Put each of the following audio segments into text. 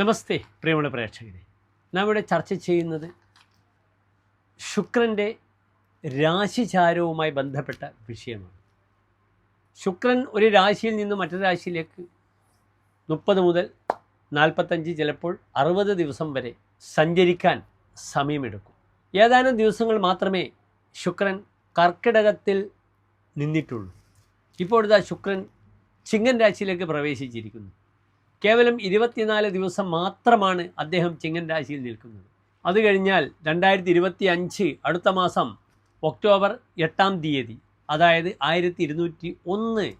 നമസ്തേ പ്രിയമുള്ള പ്രേക്ഷകരെ. നാം ഇവിടെ ചർച്ച ചെയ്യുന്നത് ശുക്രന്റെ രാശിചാരവുമായി ബന്ധപ്പെട്ട വിഷയമാണ്. ശുക്രൻ ഒരു രാശിയിൽ നിന്ന് മറ്റൊരു രാശിയിലേക്ക് മുപ്പത് മുതൽ നാൽപ്പത്തഞ്ച് ചിലപ്പോൾ അറുപത് ദിവസം വരെ സഞ്ചരിക്കാൻ സമയമെടുക്കും. ഏതാനും ദിവസങ്ങൾ മാത്രമേ ശുക്രൻ കർക്കിടകത്തിൽ നിന്നിട്ടുള്ളൂ. ഇപ്പോഴത്തെ ശുക്രൻ ചിങ്ങൻ രാശിയിലേക്ക് പ്രവേശിച്ചിരിക്കുന്നു. കേവലം ഇരുപത്തിനാല് ദിവസം മാത്രമാണ് അദ്ദേഹം ചിങ്ങൻ രാശിയിൽ നിൽക്കുന്നത്. അത് കഴിഞ്ഞാൽ രണ്ടായിരത്തി ഇരുപത്തി അഞ്ച് അടുത്ത മാസം ഒക്ടോബർ എട്ടാം തീയതി അതായത് ആയിരത്തി ഇരുന്നൂറ്റി ഒന്ന്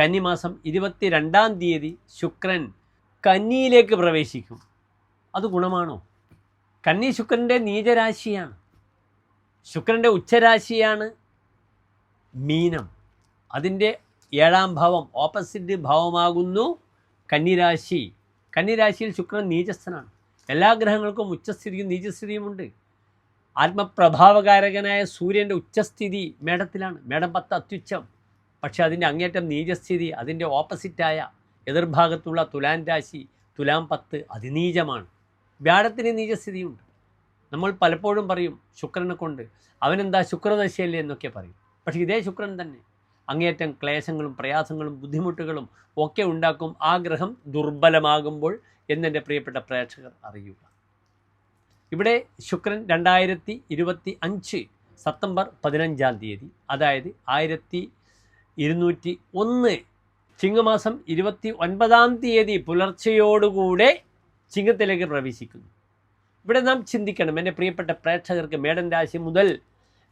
കന്നിമാസം ഇരുപത്തി രണ്ടാം തീയതി ശുക്രൻ കന്നിയിലേക്ക് പ്രവേശിക്കും. അത് ഗുണമാണോ? കന്നി ശുക്രന്റെ നീചരാശിയാണ്. ശുക്രന്റെ ഉച്ചരാശിയാണ് മീനം. അതിന്റെ ഏഴാം ഭാവം ഓപ്പോസിറ്റ് ഭാവമാകുന്നു കന്നിരാശി. കന്നിരാശിയിൽ ശുക്രൻ നീചസ്ഥനാണ്. എല്ലാ ഗ്രഹങ്ങൾക്കും ഉച്ചസ്ഥിതിയും നീചസ്ഥിതിയുമുണ്ട് ആത്മപ്രഭാവകാരകനായ സൂര്യന്റെ ഉച്ചസ്ഥിതി മേടത്തിലാണ്. മേടം പത്ത് അത്യുച്ചം. പക്ഷേ അതിന്റെ അങ്ങേറ്റം നീചസ്ഥിതി അതിന്റെ ഓപ്പോസിറ്റായ എതിർഭാഗത്തുള്ള തുലാൻ രാശി തുലാം പത്ത് അതിനീചമാണ്. വ്യാഴത്തിന് നീചസ്ഥിതിയുണ്ട്. നമ്മൾ പലപ്പോഴും പറയും ശുക്രനെ കൊണ്ട്. അവനെന്താ ശുക്രദശയല്ലേ എന്നൊക്കെ പറയും. പക്ഷേ ഇതേ ശുക്രൻ തന്നെ. അങ്ങേയറ്റം ക്ലേശങ്ങളും പ്രയാസങ്ങളും ബുദ്ധിമുട്ടുകളും ഒക്കെ ഉണ്ടാക്കും ആ ഗ്രഹം ദുർബലമാകുമ്പോൾ എന്നെന്റെ പ്രിയപ്പെട്ട പ്രേക്ഷകർ അറിയുക. ഇവിടെ ശുക്രൻ രണ്ടായിരത്തി ഇരുപത്തി അഞ്ച് സെപ്റ്റംബർ പതിനഞ്ചാം തീയതി അതായത് ആയിരത്തി ഇരുന്നൂറ്റി ഒന്ന് ചിങ്ങമാസം ഇരുപത്തി ഒൻപതാം തീയതി പുലർച്ചയോടുകൂടെ ചിങ്ങത്തിലേക്ക് പ്രവേശിക്കുന്നു. ഇവിടെ നാം ചിന്തിക്കണം എന്റെ പ്രിയപ്പെട്ട പ്രേക്ഷകർക്ക് മേടൻ രാശി മുതൽ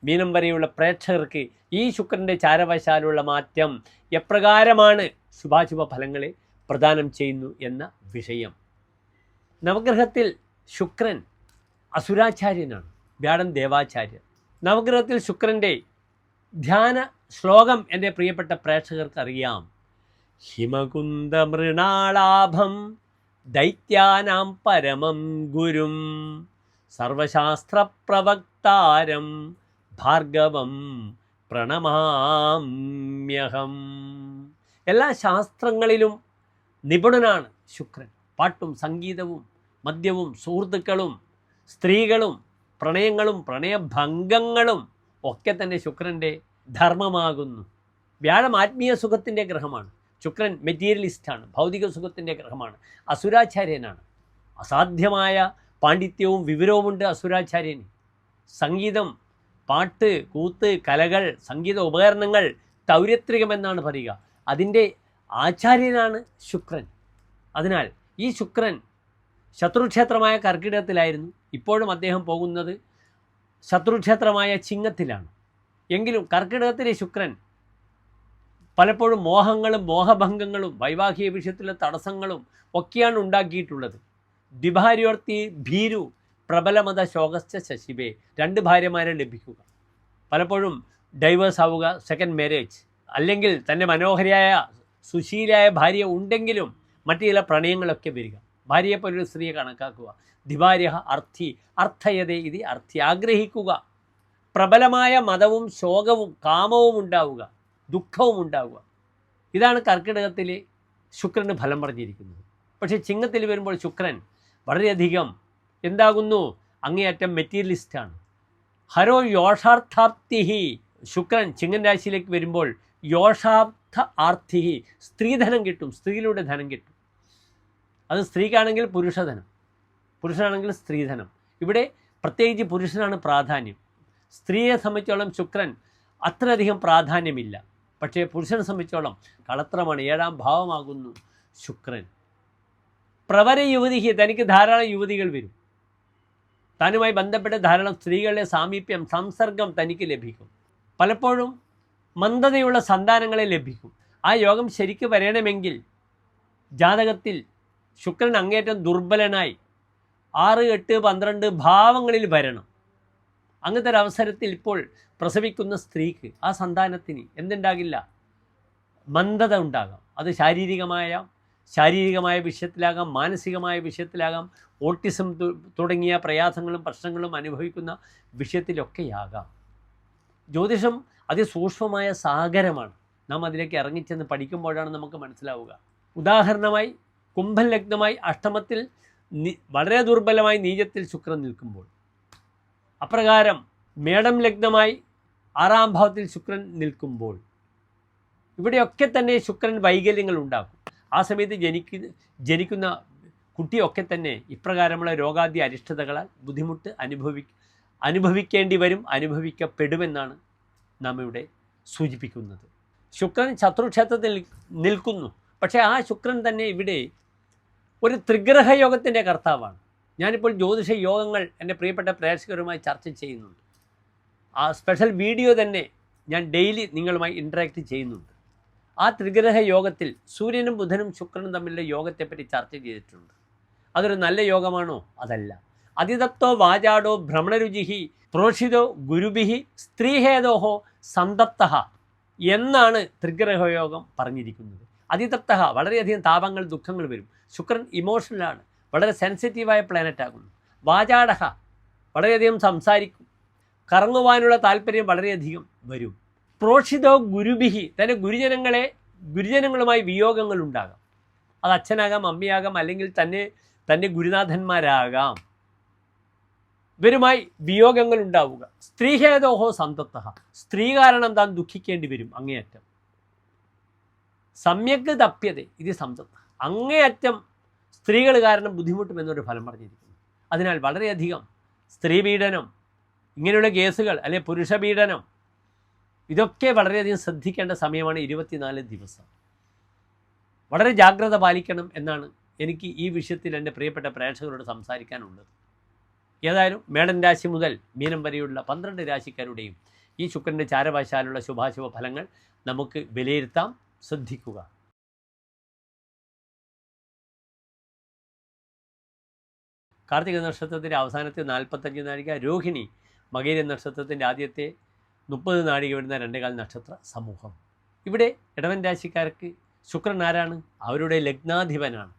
മീനം വരെയുള്ള പ്രേക്ഷകർക്ക് ഈ ശുക്രന്റെ ചാരവശാലുള്ള മാറ്റം എപ്രകാരമാണ് ശുഭാശുഭ ഫലങ്ങളെ പ്രദാനം ചെയ്യുന്നു എന്ന വിഷയം. നവഗ്രഹത്തിൽ ശുക്രൻ അസുരാചാര്യനാണ് വ്യാഴൻ ദേവാചാര്യൻ. നവഗ്രഹത്തിൽ ശുക്രന്റെ ധ്യാന ശ്ലോകം എന്റെ പ്രിയപ്പെട്ട പ്രേക്ഷകർക്ക് അറിയാം. ഹിമകുന്ദമൃണാളാഭം ദൈത്യാനാം പരമം ഗുരും. സർവശാസ്ത്രപ്രവക്താരം ഭാർഗവം പ്രണമാമ്യഹം. എല്ലാ ശാസ്ത്രങ്ങളിലും നിപുണനാണ് ശുക്രൻ. പാട്ടും സംഗീതവും മദ്യവും സുഹൃത്തുക്കളും സ്ത്രീകളും പ്രണയങ്ങളും പ്രണയഭംഗങ്ങളും ഒക്കെ തന്നെ ശുക്രന്റെ ധർമ്മമാകുന്നു. വ്യാഴം ആത്മീയ സുഖത്തിന്റെ ഗ്രഹമാണ്. ശുക്രൻ മെറ്റീരിയലിസ്റ്റാണ് ഭൗതിക സുഖത്തിന്റെ ഗ്രഹമാണ്. അസുരാചാര്യനാണ്. അസാധ്യമായ പാണ്ഡിത്യവും വിവരവുമുണ്ട് അസുരാചാര്യന്. സംഗീതം പാട്ട് കൂത്ത് കലകൾ സംഗീത ഉപകരണങ്ങൾ തൗര്യത്രികമെന്നാണ് പറയുക. അതിന്റെ ആചാര്യനാണ് ശുക്രൻ. അതിനാൽ ഈ ശുക്രൻ ശത്രുക്ഷേത്രമായ കർക്കിടകത്തിലായിരുന്നു. ഇപ്പോഴും അദ്ദേഹം പോകുന്നത് ശത്രുക്ഷേത്രമായ ചിങ്ങത്തിലാണ്. എങ്കിലും കർക്കിടകത്തിലെ ശുക്രൻ പലപ്പോഴും മോഹങ്ങളും മോഹഭംഗങ്ങളും വൈവാഹിക വിഷയത്തിലെ തടസ്സങ്ങളും ഒക്കെയാണ് ഉണ്ടാക്കിയിട്ടുള്ളത്. ദ്വിഭാര്യോർത്തി ഭീരു പ്രബലമത ശോകസ്ഥ ശശിബേ രണ്ട് ഭാര്യമാരെ ലഭിക്കുക. പലപ്പോഴും ഡൈവേഴ്സ് ആവുക സെക്കൻഡ് മാരേജ് അല്ലെങ്കിൽ തന്റെ മനോഹരിയായ സുശീലായ ഭാര്യ ഉണ്ടെങ്കിലും മറ്റു ചില പ്രണയങ്ങളൊക്കെ വരിക. ഭാര്യയെപ്പോലൊരു സ്ത്രീയെ കണക്കാക്കുക. ദിവാര്യ അർത്ഥി അർത്ഥയത ഇത് അർത്ഥി. ആഗ്രഹിക്കുക. പ്രബലമായ മതവും ശോകവും കാമവും ഉണ്ടാവുക. ദുഃഖവും ഉണ്ടാവുക. ഇതാണ് കർക്കിടകത്തിൽ ശുക്രന് ഫലം പറഞ്ഞിരിക്കുന്നത്. പക്ഷേ ചിങ്ങത്തിൽ വരുമ്പോൾ ശുക്രൻ വളരെയധികം എന്താകുന്നു? അങ്ങേയറ്റം മെറ്റീരിയലിസ്റ്റാണ് ഹരോ യോഷാർത്ഥാപ്തിഹി ശുക്രൻ ചിങ്ങൻ രാശിയിലേക്ക് വരുമ്പോൾ യോഷാർത്ഥ ആർത്ഥിഹി. സ്ത്രീധനം കിട്ടും സ്ത്രീയിലൂടെ ധനം കിട്ടും. അത് സ്ത്രീക്കാണെങ്കിൽ പുരുഷധനം പുരുഷനാണെങ്കിൽ സ്ത്രീധനം ഇവിടെ പ്രത്യേകിച്ച് പുരുഷനാണ് പ്രാധാന്യം. സ്ത്രീയെ സംബന്ധിച്ചോളം ശുക്രൻ അത്രയധികം പ്രാധാന്യമില്ല. പക്ഷേ പുരുഷനെ സംബന്ധിച്ചോളം കളത്രമാണ് ഏഴാം ഭാവമാകുന്നു ശുക്രൻ. പ്രവര യുവതിക്ക് തനിക്ക് ധാരാളം യുവതികൾ വരും. താനുമായി ബന്ധപ്പെട്ട ധാരാളം സ്ത്രീകളുടെ സാമീപ്യം സംസർഗം തനിക്ക് ലഭിക്കും. പലപ്പോഴും മന്ദതയുള്ള സന്താനങ്ങളെ ലഭിക്കും. ആ യോഗം ശരിക്ക് വരണമെങ്കിൽ ജാതകത്തിൽ ശുക്രൻ അങ്ങേറ്റം ദുർബലനായി ആറ് എട്ട് പന്ത്രണ്ട് ഭാവങ്ങളിൽ വരണം. അങ്ങനത്തെ ഒരു അവസരത്തിൽ ഇപ്പോൾ പ്രസവിക്കുന്ന സ്ത്രീക്ക് ആ സന്താനത്തിന് എന്തുണ്ടാകില്ല? മന്ദത ഉണ്ടാകാം. അത് ശാരീരികമായ ശാരീരികമായ വിഷയത്തിലാകാം മാനസികമായ വിഷയത്തിലാകാം ഓട്ടിസം തുടങ്ങിയ പ്രയാസങ്ങളും പ്രശ്നങ്ങളും അനുഭവിക്കുന്ന വിഷയത്തിലൊക്കെയാകാം. ജ്യോതിഷം അതിസൂക്ഷ്മമായ സാഗരമാണ്. നാം അതിലേക്ക് ഇറങ്ങിച്ചെന്ന് പഠിക്കുമ്പോഴാണ് നമുക്ക് മനസ്സിലാവുക. ഉദാഹരണമായി കുംഭൻ ലഗ്നമായി അഷ്ടമത്തിൽ വളരെ ദുർബലമായി നീചത്തിൽ ശുക്രൻ നിൽക്കുമ്പോൾ. അപ്രകാരം മേടം ലഗ്നമായി ആറാം ഭാവത്തിൽ ശുക്രൻ നിൽക്കുമ്പോൾ. ഇവിടെയൊക്കെ തന്നെ ശുക്രൻ വൈകല്യങ്ങൾ ഉണ്ടാക്കും. ആ സമയത്ത് ജനിക്കുന്ന ജനിക്കുന്ന കുട്ടിയൊക്കെ തന്നെ ഇപ്രകാരമുള്ള രോഗാദ്യ അരിഷ്ടതകളാൽ ബുദ്ധിമുട്ട് അനുഭവി അനുഭവിക്കേണ്ടി വരും അനുഭവിക്കപ്പെടുമെന്നാണ് നാം ഇവിടെ സൂചിപ്പിക്കുന്നത്. ശുക്രൻ ശത്രുക്ഷേത്രത്തിൽ നിൽക്കുന്നു. പക്ഷേ ആ ശുക്രൻ തന്നെ ഇവിടെ ഒരു ത്രിഗ്രഹ യോഗത്തിന്റെ കർത്താവാണ്. ഞാനിപ്പോൾ ജ്യോതിഷ യോഗങ്ങൾ എന്റെ പ്രിയപ്പെട്ട പ്രേക്ഷകരുമായി ചർച്ച ചെയ്യുന്നുണ്ട്. ആ സ്പെഷ്യൽ വീഡിയോ തന്നെ ഞാൻ ഡെയിലി നിങ്ങളുമായി ഇൻട്രാക്ട് ചെയ്യുന്നുണ്ട്. ആ ത്രിഗ്രഹ യോഗത്തിൽ സൂര്യനും ബുധനും ശുക്രനും തമ്മിലുള്ള യോഗത്തെപ്പറ്റി ചർച്ച ചെയ്തിട്ടുണ്ട്. അതൊരു നല്ല യോഗമാണോ? അതല്ല. അതിതപ്തോ വാചാടോ ഭ്രമണരുചിഹി പ്രോഷിതോ ഗുരുബിഹി സ്ത്രീഹേദോഹോ സന്തപ്ത എന്നാണ് ത്രിഗ്രഹ യോഗം പറഞ്ഞിരിക്കുന്നത്. അതിതപ്ത വളരെയധികം താപങ്ങൾ ദുഃഖങ്ങൾ വരും. ശുക്രൻ ഇമോഷണലാണ് വളരെ സെൻസിറ്റീവായ പ്ലാനറ്റ് ആകുന്നു. വാചാടഹ വളരെയധികം സംസാരിക്കും. കറങ്ങുവാനുള്ള താല്പര്യം വളരെയധികം വരും. പ്രോഷിതോ ഗുരുബിഹി തന്റെ ഗുരുജനങ്ങളെ ഗുരുജനങ്ങളുമായി വിയോഗങ്ങൾ ഉണ്ടാകാം. അത് അച്ഛനാകാം അമ്മയാകാം അല്ലെങ്കിൽ തന്നെ തന്റെ ഗുരുനാഥന്മാരാകാം. ഇവരുമായി വിയോഗങ്ങൾ ഉണ്ടാവുക. സ്ത്രീഹേതോഹോ സന്തത്ത സ്ത്രീ കാരണം താൻ ദുഃഖിക്കേണ്ടി വരും അങ്ങേയറ്റം. സമ്യക് തപ്യത ഇത് സംതത്ത അങ്ങേയറ്റം സ്ത്രീകൾ കാരണം ബുദ്ധിമുട്ടുമെന്നൊരു ഫലം പറഞ്ഞിരിക്കുന്നു. അതിനാൽ വളരെയധികം സ്ത്രീപീഡനം ഇങ്ങനെയുള്ള കേസുകൾ അല്ലെ പുരുഷപീഡനം ഇതൊക്കെ വളരെയധികം ശ്രദ്ധിക്കേണ്ട സമയമാണ് ഇരുപത്തിനാല് ദിവസം. വളരെ ജാഗ്രത പാലിക്കണം എന്നാണ് എനിക്ക് ഈ വിഷയത്തിൽ എന്റെ പ്രിയപ്പെട്ട പ്രേക്ഷകരോട് സംസാരിക്കാനുള്ളത്. ഏതായാലും മേടൻ രാശി മുതൽ മീനം വരെയുള്ള പന്ത്രണ്ട് രാശിക്കാരുടെയും ഈ ശുക്രന്റെ ചാരവശാലുള്ള ശുഭാശുഭ ഫലങ്ങൾ നമുക്ക് വിലയിരുത്താം. ശ്രദ്ധിക്കുക. കാർത്തിക നക്ഷത്രത്തിന്റെ അവസാനത്തെ നാൽപ്പത്തഞ്ച് നാഴിക രോഹിണി മകേര നക്ഷത്രത്തിന്റെ ആദ്യത്തെ മുപ്പത് നാഴിക വരുന്ന രണ്ടേകാൽ നക്ഷത്ര സമൂഹം. ഇവിടെ ഇടവൻ രാശിക്കാർക്ക് ശുക്രൻ ആരാണ്? അവരുടെ ലഗ്നാധിപനാണ്.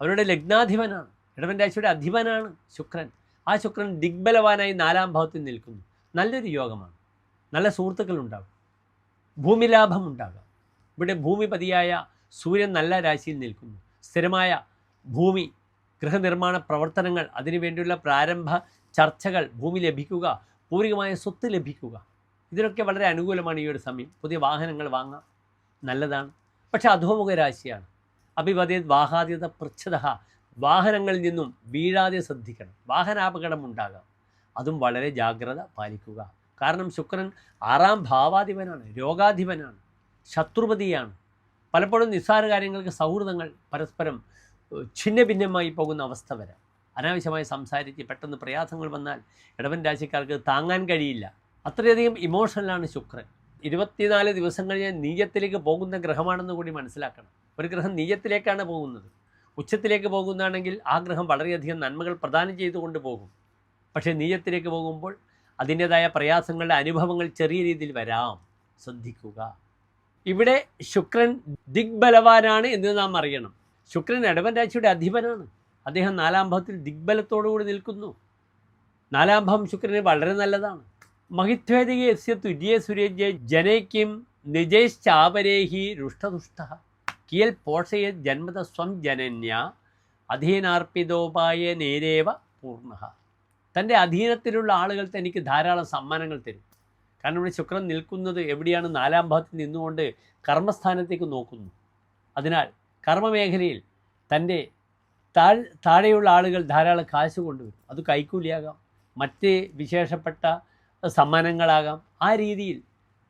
അവരുടെ ലഗ്നാധിപനാണ്. ഇടവൻ രാശിയുടെ അധിപനാണ് ശുക്രൻ. ആ ശുക്രൻ ദിഗ്ബലവാനായി നാലാം ഭാവത്തിൽ നിൽക്കുന്നു. നല്ലൊരു യോഗമാണ്. നല്ല സുഹൃത്തുക്കളുണ്ടാകും. ഭൂമിലാഭം ഉണ്ടാകാം. ഇവിടെ ഭൂമിപതിയായ സൂര്യൻ നല്ല രാശിയിൽ നിൽക്കുന്നു. സ്ഥിരമായ ഭൂമി ഗൃഹനിർമ്മാണ പ്രവർത്തനങ്ങൾ അതിനുവേണ്ടിയുള്ള പ്രാരംഭ ചർച്ചകൾ ഭൂമി ലഭിക്കുക പൂർവികമായ സ്വത്ത് ലഭിക്കുക ഇതിനൊക്കെ വളരെ അനുകൂലമാണ് ഈ ഒരു സമയം. പുതിയ വാഹനങ്ങൾ വാങ്ങാം. നല്ലതാണ്. പക്ഷേ അധോമുഖ രാശിയാണ് അഭിപതേത് വാഹാദ്യത പൃച്ഛത വാഹനങ്ങളിൽ നിന്നും വീഴാതെ ശ്രദ്ധിക്കണം. വാഹനാപകടം ഉണ്ടാകാം അതും വളരെ ജാഗ്രത പാലിക്കുക. കാരണം ശുക്രൻ ആറാം ഭാവാധിപനാണ് രോഗാധിപനാണ് ശത്രുപതിയാണ്. പലപ്പോഴും നിസ്സാര കാര്യങ്ങൾക്ക് സൗഹൃദങ്ങൾ പരസ്പരം ഛിന്ന ഭിന്നമായി പോകുന്ന അവസ്ഥ വരാം. അനാവശ്യമായി സംസാരിച്ച് പെട്ടെന്ന് പ്രയാസങ്ങൾ വന്നാൽ ഇടവൻ രാശിക്കാർക്ക് താങ്ങാൻ കഴിയില്ല. അത്രയധികം ഇമോഷണലാണ് ശുക്രൻ. ഇരുപത്തിനാല് ദിവസം കഴിഞ്ഞാൽ നീയത്തിലേക്ക് പോകുന്ന ഗ്രഹമാണെന്ന് കൂടി മനസ്സിലാക്കണം. ഒരു ഗ്രഹം നീയത്തിലേക്കാണ് പോകുന്നത്. ഉച്ചത്തിലേക്ക് പോകുന്നതാണെങ്കിൽ ആ ഗ്രഹം വളരെയധികം നന്മകൾ പ്രദാനം ചെയ്തുകൊണ്ട് പോകും. പക്ഷേ നീയത്തിലേക്ക് പോകുമ്പോൾ അതിന്റെതായ പ്രയാസങ്ങളുടെ അനുഭവങ്ങൾ ചെറിയ രീതിയിൽ വരാം. ശ്രദ്ധിക്കുക. ഇവിടെ ശുക്രൻ ദിഗ്ബലവാനാണ് എന്ന് നാം അറിയണം. ശുക്രൻ ഇടവൻ രാശിയുടെ അധിപനാണ്. അദ്ദേഹം നാലാം ഭാവത്തിൽ ദിഗ്ബലത്തോടുകൂടി നിൽക്കുന്നു. നാലാം ഭാവം ശുക്രന് വളരെ നല്ലതാണ്. മഹിത്വേദിക യസ്യ തുര്യ സുരേജ്യ ജനയ്ക്കും നിജേശ്ചാപരേഹി രുഷ്ടതുഷ്ട കിയൽ പോഷയ ജന്മത സ്വം ജനന്യ അധീനാർപ്പിതോപായ നേരേവ പൂർണ. തന്റെ അധീനത്തിലുള്ള ആളുകൾ തനിക്ക് ധാരാളം സമ്മാനങ്ങൾ തരും. കാരണം ഇവിടെ ശുക്രൻ നിൽക്കുന്നത് എവിടെയാണ്? നാലാം ഭാഗത്ത് നിന്നുകൊണ്ട് കർമ്മസ്ഥാനത്തേക്ക് നോക്കുന്നു. അതിനാൽ കർമ്മമേഖലയിൽ തന്റെ താഴ് താഴെയുള്ള ആളുകൾ ധാരാളം കാശ് കൊണ്ടുവരും. അത് കൈക്കൂലിയാകാം. മറ്റ് വിശേഷപ്പെട്ട സമ്മാനങ്ങളാകാം. ആ രീതിയിൽ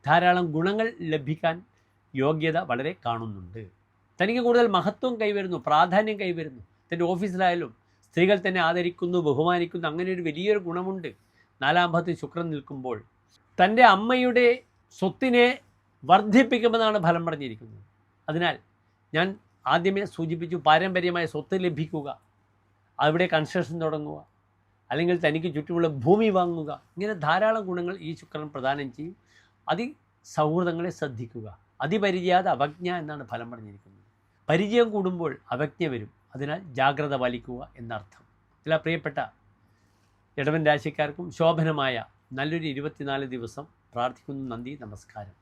ധാരാളം ഗുണങ്ങൾ ലഭിക്കാൻ യോഗ്യത വളരെ കാണുന്നുണ്ട്. തനിക്ക് കൂടുതൽ മഹത്വം കൈവരുന്നു പ്രാധാന്യം കൈവരുന്നു. തന്റെ ഓഫീസിലായാലും സ്ത്രീകൾ തന്നെ ആദരിക്കുന്നു ബഹുമാനിക്കുന്നു അങ്ങനെ ഒരു വലിയൊരു ഗുണമുണ്ട്. നാലാം ഭാഗത്ത് ശുക്രൻ നിൽക്കുമ്പോൾ തന്റെ അമ്മയുടെ സ്വത്തിനെ വർദ്ധിപ്പിക്കുമെന്നാണ് ഫലം പറഞ്ഞിരിക്കുന്നത്. അതിനാൽ ഞാൻ ആദ്യമേ സൂചിപ്പിച്ചു പാരമ്പര്യമായ സ്വത്ത് ലഭിക്കുക അവിടെ കൺസ്ട്രക്ഷൻ തുടങ്ങുക അല്ലെങ്കിൽ തനിക്ക് ചുറ്റുമുള്ള ഭൂമി വാങ്ങുക. ഇങ്ങനെ ധാരാളം ഗുണങ്ങൾ ഈ ശുക്രൻ പ്രദാനം ചെയ്യും. അതി സൗഹൃദങ്ങളെ ശ്രദ്ധിക്കുക. അതിപരിചയാത അവജ്ഞ എന്നാണ് ഫലം പറഞ്ഞിരിക്കുന്നത്. പരിചയം കൂടുമ്പോൾ അവജ്ഞ വരും. അതിനാൽ ജാഗ്രത പാലിക്കുക എന്നർത്ഥം. ചില പ്രിയപ്പെട്ട ഇടവൻ രാശിക്കാർക്കും ശോഭനമായ നല്ലൊരു ഇരുപത്തിനാല് ദിവസം പ്രാർത്ഥിക്കുന്നു നന്ദി നമസ്കാരം.